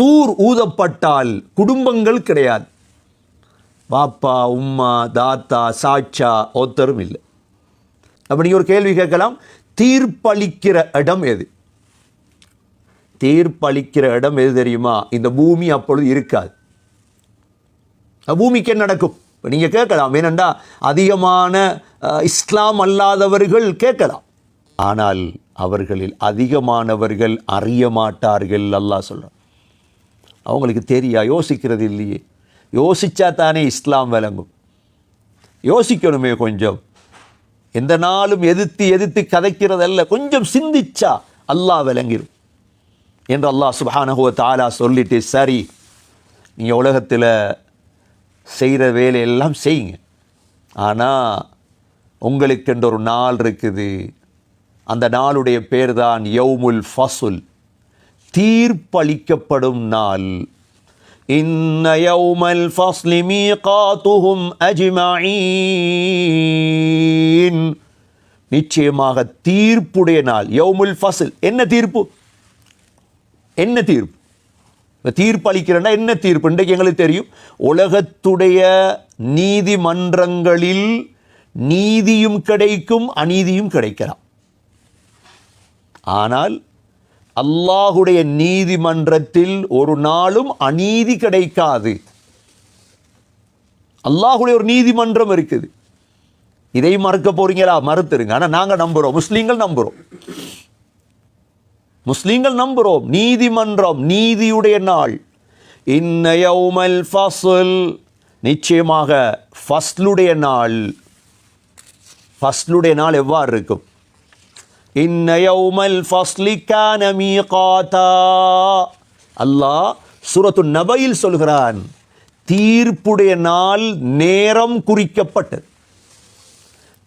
சூர் ஊதப்பட்டால் குடும்பங்கள் கிடையாது. பாப்பா உம்மா தாத்தா சாட்சா ஒத்தரும் இல்லை. அப்போ நீங்கள் ஒரு கேள்வி கேட்கலாம். தீர்ப்பளிக்கிற இடம் எது? தீர்ப்பளிக்கிற இடம் எது தெரியுமா? இந்த பூமி அப்பொழுது இருக்காது. பூமிக்கு என்ன நடக்கும்? இப்போ நீங்கள் கேட்கலாம். ஏனென்றா அதிகமான இஸ்லாம் அல்லாதவர்கள் கேட்கலாம். ஆனால் அவர்களில் அதிகமானவர்கள் அறிய மாட்டார்கள் அல்லாஹ் சொல்கிறார் அவங்களுக்கு தெரியா? யோசிக்கிறது இல்லையே. யோசித்தா தானே இஸ்லாம் விளங்கும். யோசிக்கணுமே கொஞ்சம். எந்த நாளும் எதிர்த்து எதிர்த்து கதைக்கிறதல்ல. கொஞ்சம் சிந்திச்சா அல்லாஹ் விளங்கிடும் என்று அல்லாஹ் சுப்ஹானஹு தாலா சொல்லிட்டு சரி நீங்கள் உலகத்தில் செய்கிற வேலையெல்லாம் செய்யுங்க. ஆனால் உங்களுக்கென்று ஒரு நாள் இருக்குது. அந்த நாளுடைய பேர் தான் யௌமுல் ஃபசுல். தீர்ப்பளிக்கப்படும் நாள். இன்ன யௌமல் ஃபஸ்லி மீகாத்துஹும் அஜ்மஈன். நிச்சயமாக தீர்ப்புடைய நாள் யௌமுல் ஃபசில் என்ன தீர்ப்பு? என்ன தீர்ப்பு? இப்ப தீர்ப்பு அளிக்கிறேன்னா என்ன தீர்ப்பு? இன்றைக்கு எங்களுக்கு தெரியும். உலகத்துடைய நீதிமன்றங்களில் நீதியும் கிடைக்கும் அநீதியும் கிடைக்கலாம். ஆனால் அல்லாஹுடைய நீதிமன்றத்தில் ஒரு நாளும் அநீதி கிடைக்காது. அல்லாஹுடைய ஒரு நீதிமன்றம் இருக்குது. இதை மறுக்க போறீங்களா? மறுத்துருங்க. ஆனால் நாங்கள் நம்புகிறோம் முஸ்லீம்கள் நம்புகிறோம் முஸ்லீம்கள் நம்புகிறோம் நீதிமன்றம் நீதியுடைய நாள். இன்னையோமல் யௌமல் நிச்சயமாக ஃபஸ்லுடைய நாள். ஃபஸ்லுடைய நாள் எவ்வாறு இருக்கும்? இன்ன யௌமல் ஃபஸ்லி கான மீகாதா அல்லாஹ் சூரத்து நபையில் சொல்கிறான் தீர்ப்புடைய நாள் நேரம் குறிக்கப்பட்டது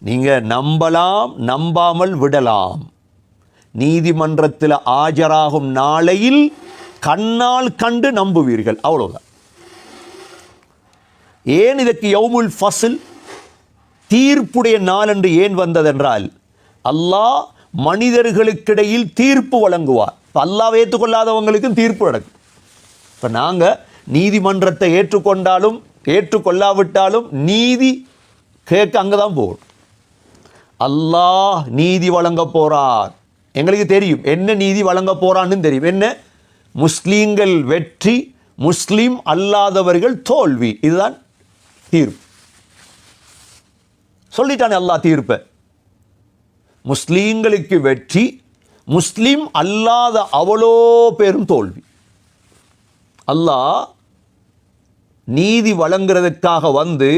நீங்கள் நம்பலாம் நம்பாமல் விடலாம் நீதிமன்றத்தில் ஆஜராகும் நாளையில் கண்ணால் கண்டு நம்புவீர்கள் அவ்வளோதான் ஏன் இதற்கு யௌமுல் ஃபசில் தீர்ப்புடைய நாள் என்று ஏன் வந்ததென்றால் அல்லாஹ் மனிதர்களுக்கிடையில் தீர்ப்பு வழங்குவார். இப்போ அல்லாஹ் ஏற்றுக்கொள்ளாதவங்களுக்கும் தீர்ப்பு நடக்கும் இப்போ நாங்கள் நீதிமன்றத்தை ஏற்றுக்கொண்டாலும் ஏற்றுக்கொள்ளாவிட்டாலும் நீதி கேட்க அங்கே தான் போகணும் அல்லாஹ் நீதி வழங்க போகிறார் எங்களுக்கு தெரியும். என்ன நீதி வழங்க போகிறான்னு தெரியும். என்ன? முஸ்லீம்கள் வெற்றி முஸ்லீம் அல்லாதவர்கள் தோல்வி. இதுதான் தீர்ப்பு. சொல்லிட்டானே அல்லாஹ் தீர்ப்பை. முஸ்லீம்களுக்கு வெற்றி முஸ்லீம் அல்லாத அவ்வளோ பேரும் தோல்வி. அல்லாஹ் நீதி வழங்குறதுக்காக வந்து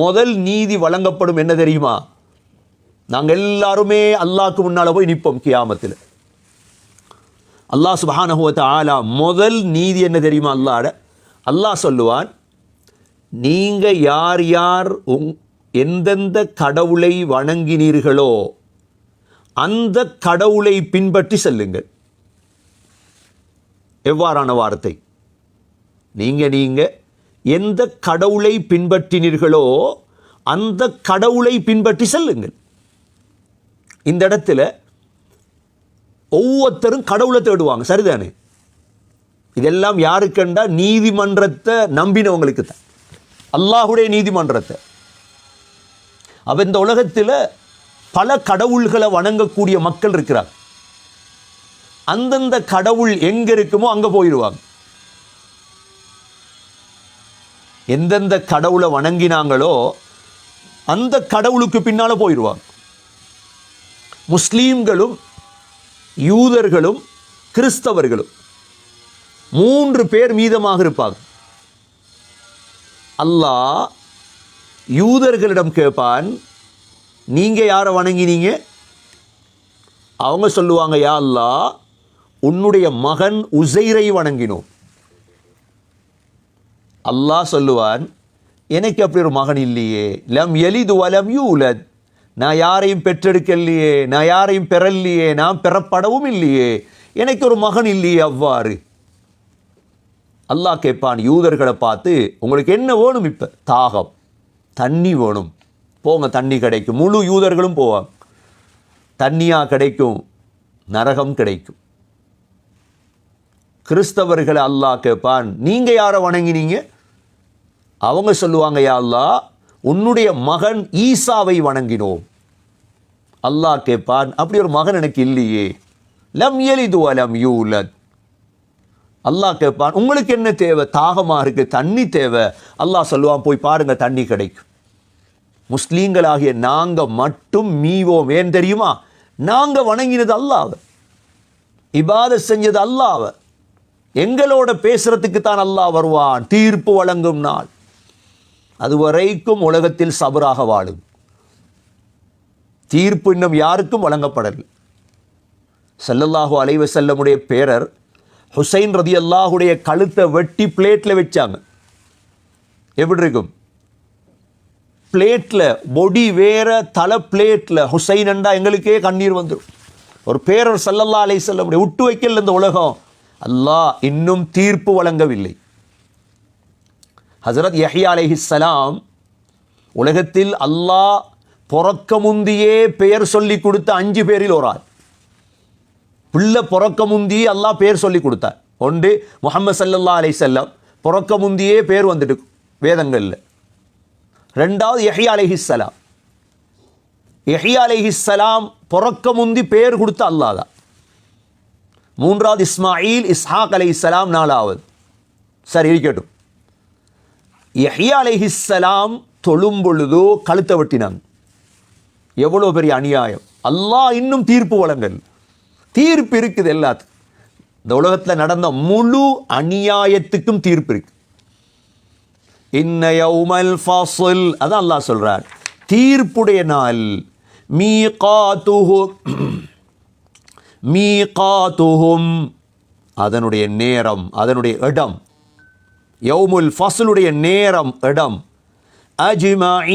முதல் நீதி வழங்கப்படும் என்ன தெரியுமா? நாங்கள் எல்லாருமே அல்லாஹ்க்கு முன்னால் போய் நிற்போம் கியாமத்தில். அல்லாஹ் சுப்ஹானஹு ஆலா முதல் நீதி என்ன தெரியுமா அல்லாட? அல்லாஹ் சொல்லுவான் நீங்கள் யார் யார் உங் எந்தெந்த கடவுளை வணங்கினீர்களோ அந்த கடவுளை பின்பற்றி செல்லுங்கள். எவ்வாறான வார்த்தை? நீங்கள் நீங்கள் எந்த கடவுளை பின்பற்றினீர்களோ அந்த கடவுளை பின்பற்றி செல்லுங்கள். இந்த இடத்துல ஒவ்வொருத்தரும் கடவுளை தேடுவாங்க சரிதானே? இதெல்லாம் யாருக்கண்டா நீதிமன்றத்தை நம்பினவங்களுக்கு தான். அல்லாஹுடைய நீதிமன்றத்தை. அவன் இந்த உலகத்தில் பல கடவுள்களை வணங்கக்கூடிய மக்கள் இருக்கிறார் அந்தந்த கடவுள் எங்க இருக்குமோ அங்க போயிடுவாங்க. எந்தெந்த கடவுளை வணங்கினாங்களோ அந்த கடவுளுக்கு பின்னால போயிடுவாங்க. முஸ்லீம்களும் யூதர்களும் கிறிஸ்தவர்களும் மூன்று பேர் மீதமாக இருப்பாங்க. அல்லாஹ் யூதர்களிடம் கேட்பான் நீங்கள் யாரை வணங்கினீங்க? அவங்க சொல்லுவாங்க யா அல்லாஹ் உன்னுடைய மகன் உசைரை வணங்கினோம். அல்லாஹ் சொல்லுவான் எனக்கு அப்படி ஒரு மகன் இல்லையே. லம் எலிது வலம் யூலத். நான் யாரையும் பெற்றெடுக்கலையே. நான் யாரையும் பெறலையே. நான் பெறப்படவும் இல்லையே. எனக்கு ஒரு மகன் இல்லையே அவ்வாறு. அல்லாஹ் கேட்பான் யூதர்களை பார்த்து உங்களுக்கு என்ன வேணும் இப்போ? தாகம். தண்ணி வேணும். போங்க தண்ணி கிடைக்கும். முழு யூதர்களும் போவாங்க. தண்ணியாக கிடைக்கும் நரகம் கிடைக்கும். கிறிஸ்தவர்களை அல்லாஹ் கேட்பான் நீங்கள் யாரை வணங்கினீங்க? அவங்க சொல்லுவாங்க யா அல்லாஹ் உன்னுடைய மகன் ஈசாவை வணங்கினோம். அல்லாஹ் கேட்பான் அப்படி ஒரு மகன் எனக்கு இல்லையே. லம் எலிது அலம் யூலத். அல்லாஹ் கேட்பான் உங்களுக்கு என்ன தேவை? தாகமாக இருக்குது தண்ணி தேவை. அல்லாஹ் சொல்லுவான் போய் பாருங்கள் தண்ணி கிடைக்கும். முஸ்லீம்களாகிய நாங்கள் மட்டும் மீவோம். ஏன் தெரியுமா? நாங்கள் வணங்கினது அல்லாவ இபாத செஞ்சது அல்லாவ எங்களோட பேசுறதுக்கு தான் அல்லாஹ் வருவான். தீர்ப்பு வழங்கும் நாள். அது வரைக்கும் உலகத்தில் சபராக வாழும். தீர்ப்பு இன்னும் யாருக்கும் வழங்கப்படலை ஸல்லல்லாஹு அலைவ செல்லமுடைய பேரர் ஹுசைன் ரதி அல்லாஹுடைய கழுத்தை வெட்டி பிளேட்டில் வச்சாங்க. எப்படி இருக்கும்? பிளேட்டில் பொடி வேற தலை பிளேட்டில் ஹுசைன் அண்டா எங்களுக்கே கண்ணீர் வந்துடும் ஒரு பேரர் சல்லல்லா அலை செல்ல முடியும் விட்டு வைக்கல இந்த உலகம். அல்லாஹ் இன்னும் தீர்ப்பு வழங்கவில்லை. ஹசரத் யஹ்யா சலாம் உலகத்தில் அல்லாஹ் பிறக்க முந்தியே பெயர் சொல்லி கொடுத்த அஞ்சு பேரில் ஒரு ஆள். பிள்ளை பிறக்க முந்தியே அல்லாஹ் பேர் சொல்லி கொடுத்தார். ஒன்று முகமது சல்லல்லா அலை செல்லம் பிறக்க முந்தியே பேர் வந்துட்டு வேதங்களில். ரெண்டாவது எஹியா அலிஹிஸ்லாம் எஹியா அலிஹிஸ்லாம் பிறக்க முந்தி பேர் கொடுத்த அல்லாதான் மூன்றாவது இஸ்மாயில் இஸ்ஹாக் அலைஹிஸ்ஸலாம் நாலாவது. சரி இருக்கட்டும் எஹியா அலிஹிஸ்லாம் தொழும் பொழுதோ கழுத்தை வெட்டினாங்க. எவ்வளோ பெரிய அநியாயம். அல்லாஹ் இன்னும் தீர்ப்பு வழங்கல். தீர்ப்பு இருக்குது எல்லாத்துக்கும். இந்த உலகத்தில் நடந்த முழு அநியாயத்துக்கும் தீர்ப்பு இருக்குது இன்ன யௌமல் ஃபாசில் அதான் அல்லாஹ் சொல்கிறார் தீர்ப்புடைய நாள். மீ காத்துஹும் அதனுடைய நேரம் அதனுடைய இடம். யௌமுல் ஃபசலுடைய நேரம் இடம். அஜ்மஈன்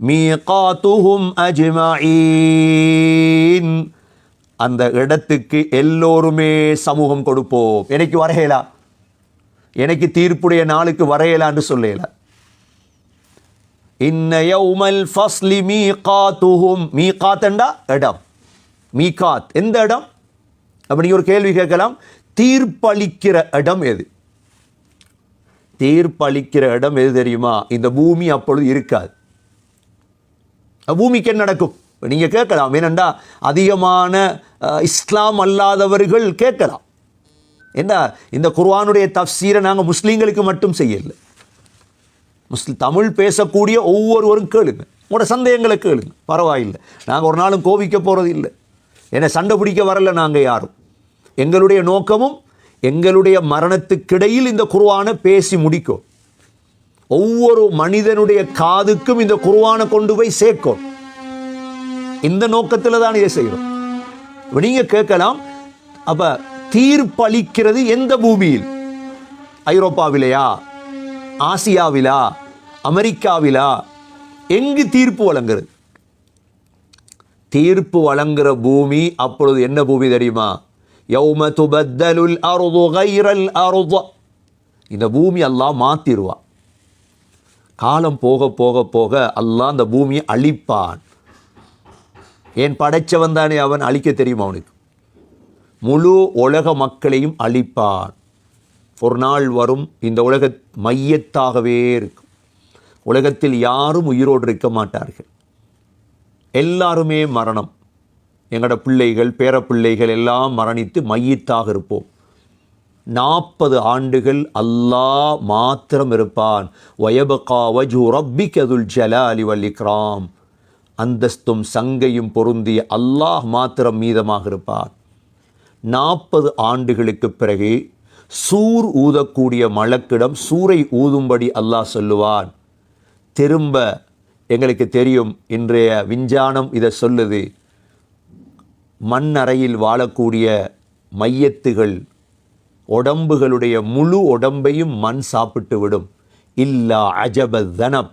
மீகாத்துஹும் அஜ்மஈன் அந்த இடத்துக்கு எல்லோருமே சமூகம் கொடுப்போம். எனக்கு வரையலாம் எனக்கு தீர்ப்புடைய நாளுக்கு வரையலான்னு சொல்லல. இன்ன யௌமல் ஃபஸ்லி மீகாத்துஹும். மீகாத்தண்டா இடம். மீகாத். எந்த இடம்? அப்ப ஒரு கேள்வி கேட்கலாம். தீர்ப்பளிக்கிற இடம் எது? தீர்ப்பளிக்கிற இடம் எது தெரியுமா? இந்த பூமி அப்பொழுது இருக்காது. பூமிக்கு என்ன நடக்கும்? நீங்கள் நீங்க கேட்கலாம். ஏனண்டா அதிகமான இஸ்லாம் அல்லாதவர்கள் கேட்கலாம். என்ன? இந்த குர்ஆனுடைய தஃசீரை நாங்கள் முஸ்லீம்களுக்கு மட்டும் செய்யலை. முஸ்லி தமிழ் பேசக்கூடிய ஒவ்வொருவரும் கேளுங்க. உங்களோட சந்தேகங்களை கேளுங்க. பரவாயில்லை. நாங்கள் ஒரு நாளும் கோவிக்க போகிறது இல்லை. ஏன்னா சண்டை பிடிக்க வரல நாங்கள் யாரும். எங்களுடைய நோக்கமும் எங்களுடைய மரணத்துக்கிடையில் இந்த குருவானை பேசி முடிக்கும். ஒவ்வொரு மனிதனுடைய காதுக்கும் இந்த குருவானை கொண்டு போய் சேர்க்கும். இந்த நோக்கத்தில் தான் இதை செய்கிறோம் நீங்கள் கேட்கலாம். அப்போ தீர்ப்பளிக்கிறது எந்த பூமியில்? ஐரோப்பாவிலையா? ஆசியாவிலா? அமெரிக்காவிலா? எங்கு தீர்ப்பு வழங்குறது? தீர்ப்பு வழங்குற பூமி அப்பொழுது என்ன பூமி தெரியுமா? யௌம துபத்தலுல் அருது கைரல் அருது. இந்த பூமி அல்லாஹ் மாத்திருவா. காலம் போக போக போக அல்லாஹ் அந்த பூமியை அழிப்பான். ஏன் படைச்சவன் தானே அவன்? அழிக்க தெரியும் அவனுக்கு? முழு உலக மக்களையும் அழிப்பார். ஒரு நாள் வரும் இந்த உலக மையத்தாகவே இருக்கும். உலகத்தில் யாரும் உயிரோடு இருக்க மாட்டார்கள். எல்லாருமே மரணம். எங்களோட பிள்ளைகள் பேரப்பிள்ளைகள் எல்லாம் மரணித்து மையத்தாக இருப்போம். நாற்பது ஆண்டுகள் அல்லாஹ் மாத்திரம் இருப்பான். வயபகா வஜு ரப்பிகதுல் ஜலாலி வல் இக்ராம். அந்தஸ்தும் சங்கையும் பொருந்திய அல்லாஹ் மாத்திரம் மீதமாக இருப்பான் நாற்பது ஆண்டுகளுக்கு பிறகு சூர் ஊதக்கூடிய மலக்கிடம் சூரை ஊதும்படி அல்லாஹ் சொல்லுவான். திரும்ப எங்களுக்கு தெரியும் இன்றைய விஞ்ஞானம் இதை சொல்லுது. மண்ணறையில் வாழக்கூடிய மையத்துகள் உடம்புகளுடைய முழு உடம்பையும் மண் சாப்பிட்டு விடும். இல்லா அஜப தனப்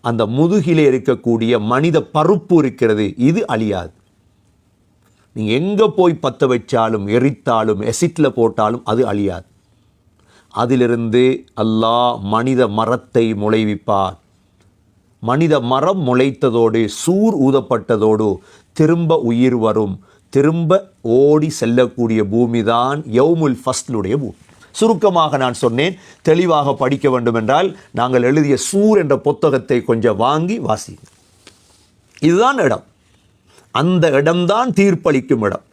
அந்த முதுகிலே இருக்கக்கூடிய மனித பருப்பு இருக்கிறது இது அழியாது. நீங்கள் எங்கே போய் பற்ற வச்சாலும் எரித்தாலும் எசிட்டில் போட்டாலும் அது அழியாது. அதிலிருந்து அல்லாஹ் மனித மரத்தை முளைவிப்பார். மனித மரம் முளைத்ததோடு சூர் ஊதப்பட்டதோடு திரும்ப உயிர் வரும். திரும்ப ஓடி செல்லக்கூடிய பூமி தான் யவுமுல் ஃபஸ்லுடைய பூமி. சுருக்கமாக நான் சொன்னேன் தெளிவாக படிக்க வேண்டும் என்றால் நாங்கள் எழுதிய சூர் என்ற புத்தகத்தை கொஞ்சம் வாங்கி வாசிங்க இதுதான் இடம். அந்த இடம்தான் தீர்ப்பளிக்கும் இடம்.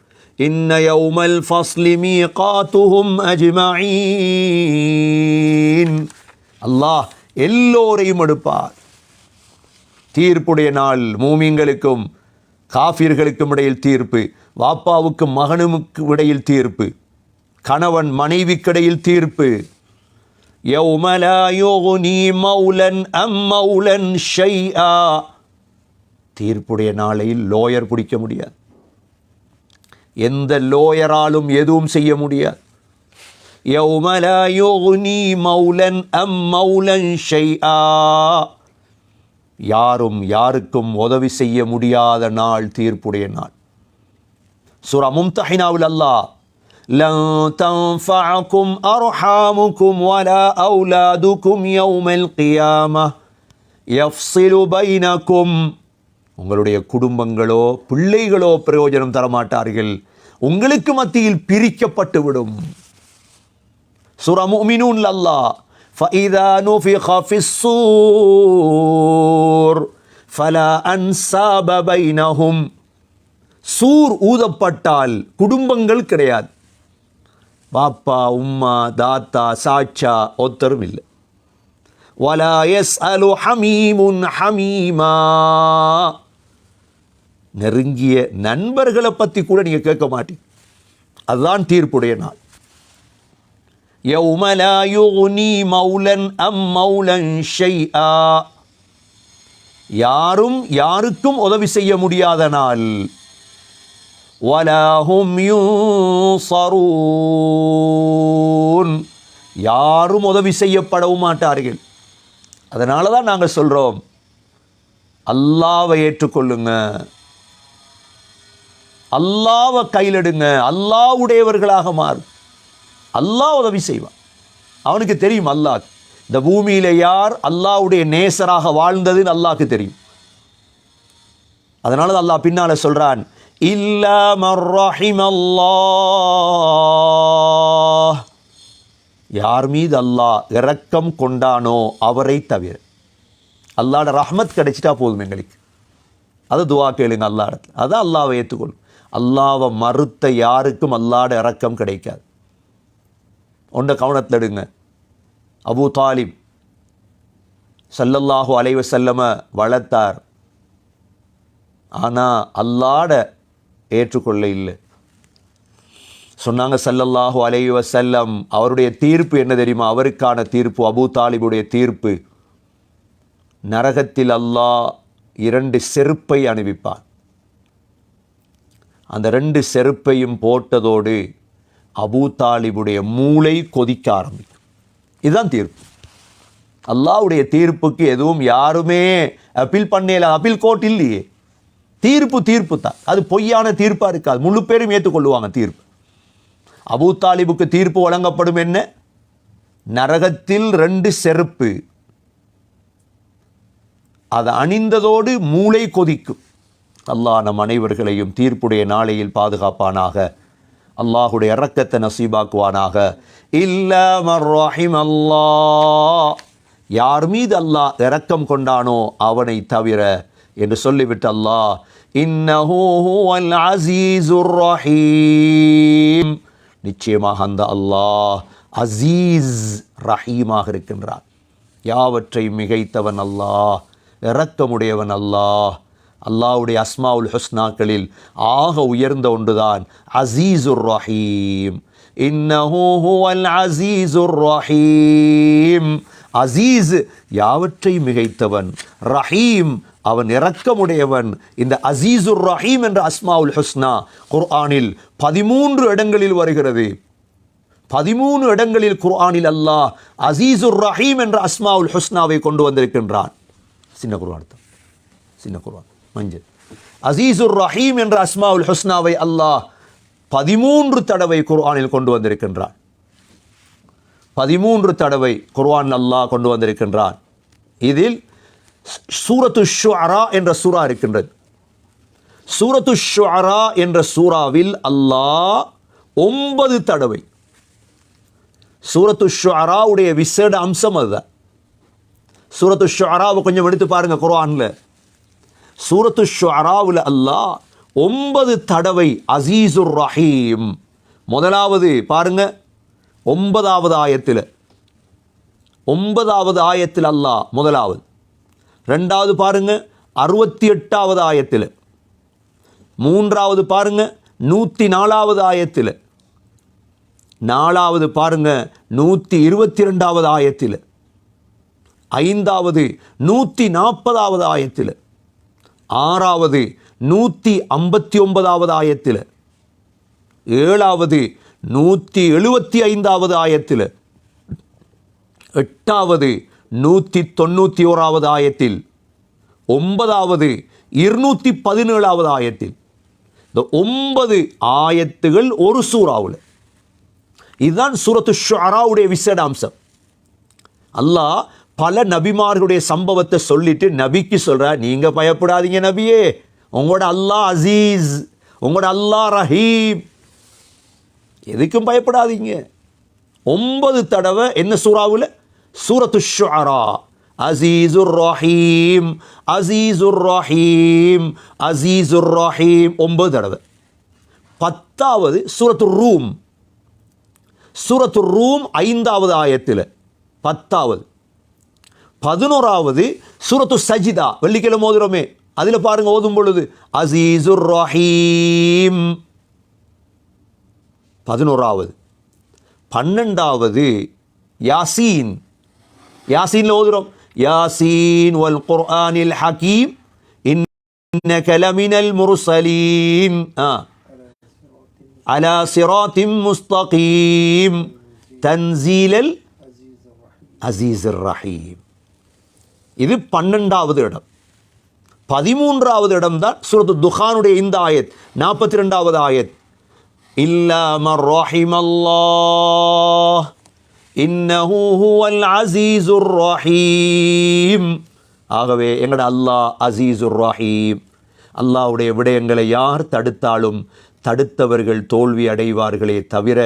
இன்ன யௌமல் ஃபஸ்லிமி காத்துஹும் அஜ்மஈன். அல்லாஹ் எல்லோரையும் எடுப்பார். தீர்ப்புடைய நாள் மூமிங்களுக்கும் காஃபிர்களுக்கும் இடையில் தீர்ப்பு வாப்பாவுக்கும் மகனுக்கு இடையில் தீர்ப்பு கணவன் மனைவிக்கிடையில் தீர்ப்பு. யௌமலா யோனி மௌலன் அம் மௌலன் ஆ தீர்ப்புடைய நாளையில் லோயர் பிடிக்க முடியாது எந்த லோயராலும் எதுவும் செய்ய முடியாது يوم لا يغني مولا أم مولا شيئا யாரும் யாருக்கும் உதவி செய்ய முடியாத நாள் தீர்ப்புடைய நாள் சூரா மும்தஹினாவில் அல்லாஹ் لن تنفعكم أرحامكم ولا أولادكم يوم القيامة يفصل بينكم உங்களுடைய குடும்பங்களோ பிள்ளைகளோ பிரயோஜனம் தரமாட்டார்கள் உங்களுக்கு மத்தியில் பிரிக்கப்பட்டு விடும் சூரா முஃமினூன் அல்லாஹ் فإذا نفخ في الصور فلا أنساب بينهم சூர் ஊதப்பட்டால் குடும்பங்கள் கிடையாது பாப்பா உம்மா தாத்தா சாச்சா ஒத்தரும் இல்லை வலா எஸ் அலு ஹமீமுன் ஹமீமா நெருங்கிய நண்பர்களை பற்றி கூட நீங்கள் கேட்க மாட்டீங்க அதுதான் தீர்ப்புடைய நாள் يوم لا يغني مولا أم مولا شيئا யாரும் யாருக்கும் உதவி செய்ய முடியாத நாள் ولا هم ينصرون யாரும் உதவி செய்யப்படவும் மாட்டார்கள் அதனால தான் நாங்கள் சொல்கிறோம் அல்லாவை ஏற்றுக்கொள்ளுங்க அல்லாவை கையிலெடுங்க அல்லாவுடையவர்களாக மாறு. அல்லாஹ் உதவி செய்வான். அவனுக்கு தெரியும் அல்லாஹ். இந்த பூமியில் யார் அல்லாஹ்வுடைய நேசராக வாழ்ந்ததுன்னு அல்லாஹ்க்கு தெரியும். அதனால அல்லாஹ் பின்னால் சொல்கிறான் இல்லா யார் மீது அல்லாஹ் இரக்கம் கொண்டானோ அவரை தவிர. அல்லாட ரஹ்மத் கிடைச்சிட்டா போதும் எங்களுக்கு. அது துவா கேளுங்க அல்லா இடத்துல அதான் அல்லாவை ஏற்றுக்கொள்ளும் அல்லாவை மறுத்த யாருக்கும் அல்லாட இறக்கம் கிடைக்காது. ஒன்றை கவனத்தில் எடுங்க. அபூ தாலிப் சல்லல்லாஹு அலைவ செல்லம வளர்த்தார். ஆனால் அல்லாட ஏற்றுக்கொள்ள இல்லை. சொன்னாங்க சல்லல்லாஹு அலைவ செல்லம் அவருடைய தீர்ப்பு என்ன தெரியுமா? அவருக்கான தீர்ப்பு அபூ தாலிபுடைய தீர்ப்பு. நரகத்தில் அல்லாஹ் இரண்டு செருப்பை அணிவிப்பான். அந்த ரெண்டு செருப்பையும் போட்டதோடு அபூ தாலிபுடைய மூளை கொதிக்க ஆரம்பிக்கும். இதுதான் தீர்ப்பு. அல்லாவுடைய தீர்ப்புக்கு எதுவும் யாருமே அப்பீல் பண்ணல அப்பீல் கோர்ட் இல்லையே. தீர்ப்பு தீர்ப்பு தான் அது பொய்யான தீர்ப்பாக இருக்காது. முழு பேரும் ஏற்றுக்கொள்ளுவாங்க தீர்ப்பு. அபூ தாலிபுக்கு தீர்ப்பு வழங்கப்படும் என்ன? நரகத்தில் ரெண்டு செருப்பு. அதை அணிந்ததோடு மூளை கொதிக்கும். அல்லாஹ் நம் அனைவர்களையும் தீர்ப்புடைய நாளையில் பாதுகாப்பானாக அல்லாஹுடைய இரக்கத்தை நசீபாக்குவானாக. இல்லமர் ரஹிம் அல்லாஹ் யார் மீது அல்லாஹ் இரக்கம் கொண்டானோ அவனை தவிர என்று சொல்லிவிட்டு அல்லாஹ் இன்னஹு ஹுவல் ரஹீம். நிச்சயமாக அந்த அல்லாஹ் அசீஸ் ரஹீமாக இருக்கின்றான். யாவற்றை மிகைத்தவன் அல்லாஹ் இறக்கமுடையவன் அல்லாஹ் அல்லாஹ்வுடைய அஸ்மாவுல் ஹுஸ்னாக்களில் ஆக உயர்ந்த ஒன்றுதான் அசீசுர் ரஹீம். அசீசுர் ரஹீம். அசீஸ் யாவற்றை மிகைத்தவன்? ரஹீம் அவன் இரக்கமுடையவன். இந்த அசீசுர் ரஹீம் என்ற அஸ்மாவுல் ஹுஸ்னா குர்ஆனில் பதிமூன்று இடங்களில் வருகிறது. பதிமூணு இடங்களில் குர்ஆனில் அல்லாஹ் அசீசுர் ரஹீம் என்ற அஸ்மாவுல் ஹுஸ்னாவை கொண்டு வந்திருக்கின்றான். சின்ன குர்வான் சின்ன குர்வான் மஞ்சள் அசீசுர் ரஹீம் என்ற அஸ்மாவுல் ஹுஸ்னாவை அல்லாஹ் பதிமூன்று தடவை குர்ஆனில் கொண்டு வந்திருக்கின்றான். பதிமூன்று தடவை குர்ஆன் அல்லாஹ் கொண்டு வந்திருக்கின்றான். இதில் சூரத்து ஷுஅரா என்ற சூரா இருக்கின்றது. சூரத்து ஷுஅரா என்ற சூறாவில் அல்லாஹ் ஒன்பது தடவை. சூரத்து ஷுஅராவுடைய விசேட அம்சம் அதுதான். சூரத்து ஷுஅராவை கொஞ்சம் எடுத்து பாருங்க குர்ஆனில். சூரத்து ஷுராவில் அல்லாஹ் ஒன்பது தடவை அசீசுர் ரஹீம். முதலாவது பாருங்க ஒன்பதாவது ஆயத்தில். ஒன்பதாவது ஆயத்தில் அல்லாஹ் முதலாவது. ரெண்டாவது பாருங்க அறுபத்தி எட்டாவது ஆயத்தில். மூன்றாவது பாருங்க நூற்றி நாலாவது ஆயத்தில். நாலாவது பாருங்க நூற்றி இருபத்தி ரெண்டாவது ஆயத்தில். ஐந்தாவது நூற்றி நாற்பதாவது ஆயத்தில். ஆறாவது நூற்றி ஐம்பத்தி ஒன்பதாவது ஆயத்தில். ஏழாவது நூற்றி எழுபத்தி ஐந்தாவது ஆயத்தில். எட்டாவது நூற்றி தொண்ணூற்றி ஓராவது ஆயத்தில். ஒன்பதாவது இருநூற்றி பதினேழாவது ஆயத்தில். இந்த ஒன்பது ஆயத்துகள் ஒரு சூறாவில். இதுதான் சூரத்து ஷுராவுடைய விசேட அம்சம். அல்லாஹ் பல நபிமார்களுடைய சம்பவத்தை சொல்லிட்டு நபிக்கு சொல்றார் நீங்கள் பயப்படாதீங்க நபியே. உங்களோட அல்லாஹ் அசீஸ் உங்களோட அல்லாஹ் ரஹீம். எதுக்கும் பயப்படாதீங்க. ஒன்பது தடவை என்ன சூறாவில்? சூரத்து ஷுரா அசீசுர் ரஹீம் அசீசுர் ரஹீம் அசீசுர் ரஹீம். ஒன்பது தடவை. பத்தாவது சூரத்து ரூம். சூரத்து ரூம் ஐந்தாவது ஆயத்தில். பத்தாவது. பதினோராவது சூரத்து சஜிதா வெள்ளிக்கிழமை ஓதுறோமே அதில் பாருங்க ஓதும் பொழுது அசீசுர் ரஹீம் பதினோராவது பன்னெண்டாவது யாசீன் யாசீன் ஓதுறோம் யாசீன் வல் குர்ஆனில் ஹக்கீம் இன்னக லமினல் முர்சலீன் ஆ அலா சிராத்திம் முஸ்தகீம் தன்சீலல் அசீஸ் ரஹீம் இது பன்னெண்டாவது இடம். பதிமூன்றாவது இடம் தான் சுரத்து துஹானுடைய இந்த ஆயத் நாற்பத்தி ரெண்டாவது ஆயத் இல்லாம ரஹிமல்லாஹ் இன்னஹு ஹுவல் அசீசுர் ரஹீம் ஆகவே எங்கட அல்லாஹ் அசீசுர் ரஹீம். அல்லாஹ்வுடைய விடயங்களை யார் தடுத்தாலும் தடுத்தவர்கள் தோல்வி அடைவார்களே தவிர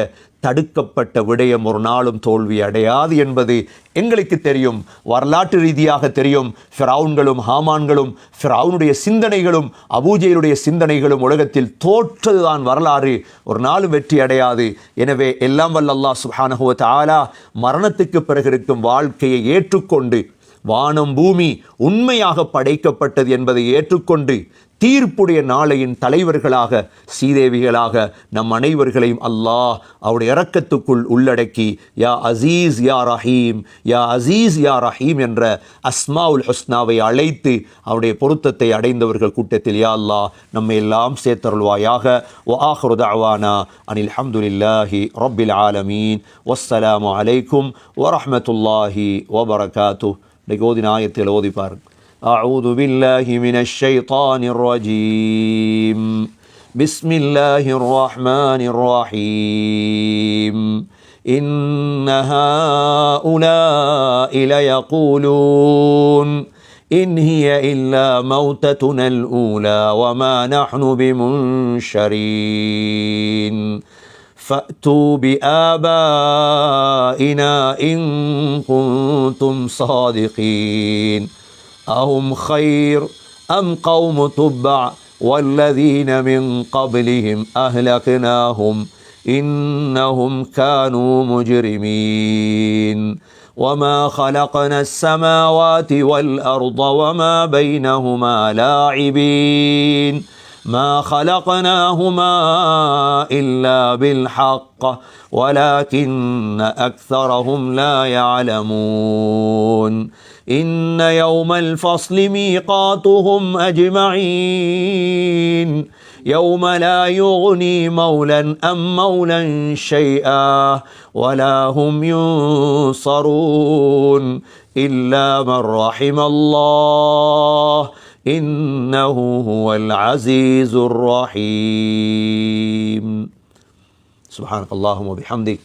தடுக்கப்பட்ட விடயம் ஒரு நாளும் தோல்வி அடையாது என்பது எங்களுக்கு தெரியும். வரலாற்று ரீதியாக தெரியும். ஃபிரவுன்களும் ஹாமான்களும் ஃபிரவுனுடைய சிந்தனைகளும் அபூஜையிலுடைய சிந்தனைகளும் உலகத்தில் தோற்றதுதான் வரலாறு. ஒரு நாளும் வெற்றி அடையாது. எனவே எல்லாம் வல்லல்லா சுஹானஹுவத் ஆலா மரணத்துக்கு பிறகு இருக்கும் வாழ்க்கையை ஏற்றுக்கொண்டு வானம் பூமி உண்மையாக படைக்கப்பட்டது என்பதை ஏற்றுக்கொண்டு தீர்ப்புடைய நாளையின் தலைவர்களாக சீதேவிகளாக நம் அனைவர்களையும் அல்லாஹ் அவருடைய இறக்கத்துக்குள் உள்ளடக்கி யா அசீஸ் யா ரஹீம் யா அசீஸ் யா ரஹீம் என்ற அஸ்மாவுல் ஹஸ்னாவை அழைத்து அவருடைய பொருத்தத்தை அடைந்தவர்கள் கூட்டத்தில் யா அல்லாஹ் நம்ம எல்லாம் சேர்த்தருள்வாயாக. வ ஆஹ்ரு அனில் ஹம்துலில்லாஹி ரபில் ஆலமீன். வஸ்ஸலாமு அலைக்கும் வரஹ்மத்துல்லாஹி வபரகாத்துஹ் இன்னைக்கு ஓதின ஆயத்தில் ஓதி பாருங்க. أعوذ بالله من الشيطان الرجيم. بسم الله الرحمن الرحيم. إن هؤلاء ليقولون إن هي إلا موتتنا الأولى وما نحن بمنشرين. فأتوا بآبائنا إن كنتم صادقين. أهم خير أم قوم تبع والذين من قبلهم أهلكناهم إنهم كانوا مجرمين. وما خلقنا السماوات والأرض وما بينهما لاعبين. ما خلقناهما إلا بالحق ولكن أكثرهم لا يعلمون. إن يوم الفصل ميقاتهم أجمعين. يوم لا يغني مولا أم مولا شيئا ولا هم ينصرون إلا من رحم الله. إنه هو العزيز الرحيم. سبحانك اللهم وبحمدك